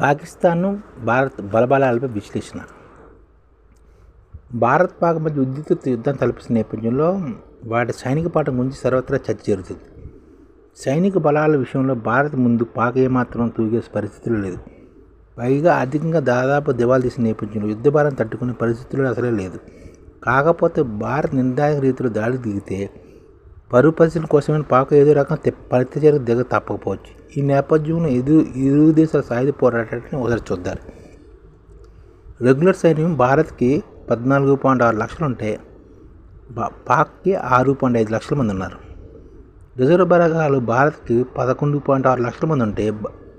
పాకిస్తాన్ భారత్ బలబలాలపై విశ్లేషణ. భారత్ పాక్ మధ్య ఉద్యుత యుద్ధం తలపిస్తున్న నేపథ్యంలో వాటి సైనిక పాఠం గురించి సర్వత్రా చర్చ జరుగుతుంది. సైనిక బలాల విషయంలో భారత్ ముందు పాక్ ఏమాత్రం తూగే పరిస్థితులు లేదు. పైగా అధికంగా దాదాపు దివాలు తీసిన నేపథ్యంలో యుద్ధ భారం తట్టుకునే పరిస్థితులు అసలే లేదు. కాకపోతే భారత్ నిర్ణాయక రీతిలో దాడి దిగితే పరువు పరిస్థితుల కోసమే పాక ఏదో రకం ప్రత్యేక దిగ తప్పకపోవచ్చు. ఈ నేపథ్యంలో ఇరు ఇరు దేశాల సాయుధ పోరాటాన్ని ఒకసారి చూద్దారు రెగ్యులర్ సైన్యం భారత్కి పద్నాలుగు పాయింట్ ఆరు లక్షలు ఉంటే పాక్కి ఆరు పాయింట్ ఐదు లక్షల మంది ఉన్నారు. రిజర్వ్ బలగాలు భారత్కి పదకొండు పాయింట్ ఆరు లక్షల మంది ఉంటే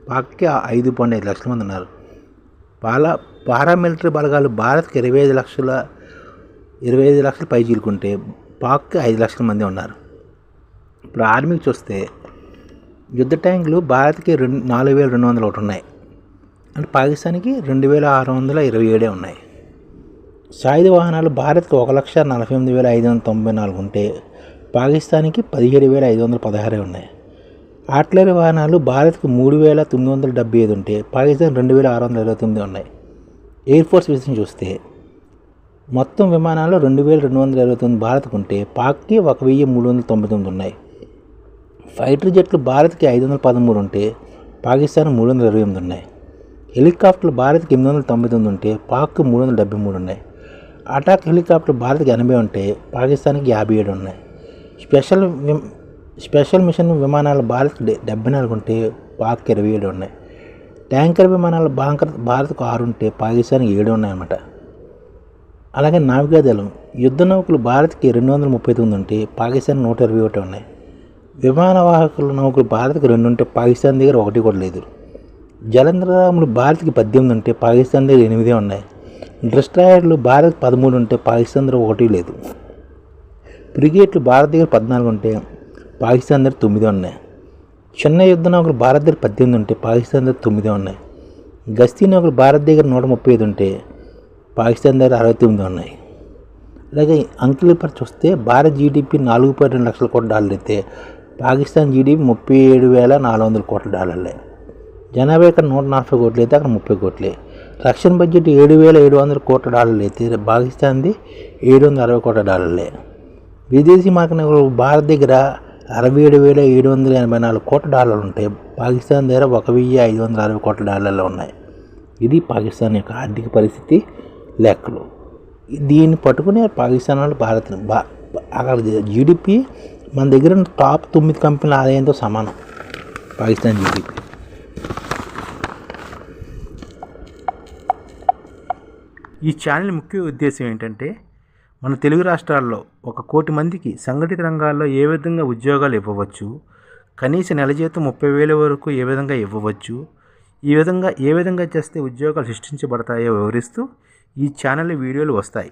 పాక్కి ఐదు పాయింట్ ఐదు లక్షల మంది ఉన్నారు. పాలా పారామిలిటరీ బలగాలు భారత్కి ఇరవై ఐదు లక్షల ఇరవై ఐదు లక్షల పై చీలుకుంటే పాక్కి ఐదు లక్షల మంది ఉన్నారు. ఇప్పుడు ఆర్మీకి చూస్తే యుద్ధ ట్యాంకులు భారత్కి రెండు నాలుగు వేల రెండు వందల ఒకటి ఉన్నాయి. అంటే పాకిస్తాన్కి రెండు వేల ఆరు వందల ఇరవై ఏడే ఉన్నాయి. సాయుధ వాహనాలు భారత్కి ఒక లక్ష నలభై ఎనిమిది వేల ఐదు వందల తొంభై నాలుగు ఉంటే పాకిస్తాన్కి పదిహేడు వేల ఐదు వందల పదహారే ఉన్నాయి. ఆర్టిలరీ వాహనాలు భారత్కి మూడు వేల తొమ్మిది వందల డెబ్బై ఐదు ఉంటే పాకిస్తాన్ రెండు వేల ఆరు వందల ఇరవై తొమ్మిది ఉన్నాయి. ఎయిర్ ఫోర్స్ విషయం చూస్తే మొత్తం విమానాలు రెండు వేల రెండు వందల ఇరవై తొమ్మిది భారత్కు ఉంటే పాక్కి ఒక వెయ్యి మూడు వందల తొంభై తొమ్మిది ఉన్నాయి. ఫైటర్ జెట్లు భారత్కి ఐదు వందల పదమూడు ఉంటే పాకిస్తాన్ మూడు వందల ఇరవై ఎనిమిది ఉన్నాయి. హెలికాప్టర్లు భారత్కి ఎనిమిది వందల తొంభై తొమ్మిది ఉంటే పాక్కి మూడు వందల డెబ్బై మూడు ఉన్నాయి. అటాక్ హెలికాప్టర్ భారత్కి ఎనభై ఉంటే పాకిస్తాన్కి యాభై ఏడు ఉన్నాయి. స్పెషల్ స్పెషల్ మిషన్ విమానాలు భారత్కి డెబ్బై నాలుగు ఉంటే పాక్కి ఇరవై ఏడు ఉన్నాయి. ట్యాంకర్ విమానాలు భారత్ భారత్కు ఆరు ఉంటే పాకిస్తాన్కి ఏడు ఉన్నాయన్నమాట అలాగే నావికాదళం యుద్ధ నౌకలు భారత్కి రెండు వందల ముప్పై తొమ్మిది ఉంటే పాకిస్తాన్ నూట ఇరవై ఒకటి ఉన్నాయి. విమానవాహకుల నౌకలు భారత్కి రెండు ఉంటే పాకిస్తాన్ దగ్గర ఒకటి కూడా లేదు. జలంధ్రములు భారత్కి పద్దెనిమిది ఉంటే పాకిస్తాన్ దగ్గర ఎనిమిదే ఉన్నాయి. డిస్ట్రాయర్లు భారత్ పదమూడు ఉంటే పాకిస్తాన్ దగ్గర ఒకటి లేదు. ఫ్రిగేట్లు భారత్ దగ్గర పద్నాలుగు ఉంటే పాకిస్తాన్ దగ్గర తొమ్మిది ఉన్నాయి. చిన్న యుద్ధ నౌకలు భారత్ దగ్గర పద్దెనిమిది ఉంటే పాకిస్తాన్ దగ్గర తొమ్మిది ఉన్నాయి. గస్తీ నౌకలు భారత్ దగ్గర నూట ముప్పై ఐదు ఉంటే పాకిస్తాన్ దగ్గర అరవై తొమ్మిది ఉన్నాయి. అలాగే అంకెల పరి చూస్తే భారత్ జీడిపి నాలుగు పాయింట్ రెండు లక్షల కోట్ల డాలర్ అయితే పాకిస్తాన్ జీడిపి ముప్పై ఏడు వేల నాలుగు వందల కోట్ల డాలర్లే. జనాభా ఇక్కడ నూట నలభై కోట్లు అయితే అక్కడ ముప్పై కోట్లే. రక్షణ బడ్జెట్ ఏడు వేల ఏడు వందల కోట్ల డాలర్లు అయితే పాకిస్తాన్ది ఏడు వందల అరవై కోట్ల డాలర్లే. విదేశీ మార్కెట్ భారత్ దగ్గర అరవై ఏడు వేల ఏడు వందల ఎనభై నాలుగు కోట్ల డాలర్లు ఉంటాయి పాకిస్తాన్ దగ్గర ఒక వెయ్యి ఐదు వందల అరవై కోట్ల డాలర్లు ఉన్నాయి. ఇది పాకిస్తాన్ యొక్క ఆర్థిక పరిస్థితి లెక్కలు. దీన్ని పట్టుకునే పాకిస్తాన్ వాళ్ళు భారత్ బా అక్కడ జీడిపి మన దగ్గర టాప్ తొమ్మిది కంపెనీల ఆదాయంతో సమానం. పాకిస్తాన్ జీడిపి ఈ ఛానల్ ముఖ్య ఉద్దేశం ఏంటంటే మన తెలుగు రాష్ట్రాల్లో ఒక కోటి మందికి సంఘటిత రంగాల్లో ఏ విధంగా ఉద్యోగాలు ఇవ్వవచ్చు కనీస నెల జీతం ముప్పై వేల వరకు ఏ విధంగా ఇవ్వవచ్చు ఈ విధంగా ఏ విధంగా చేస్తే ఉద్యోగాలు సృష్టించబడతాయో వివరిస్తూ ఈ ఛానల్ వీడియోలు వస్తాయి.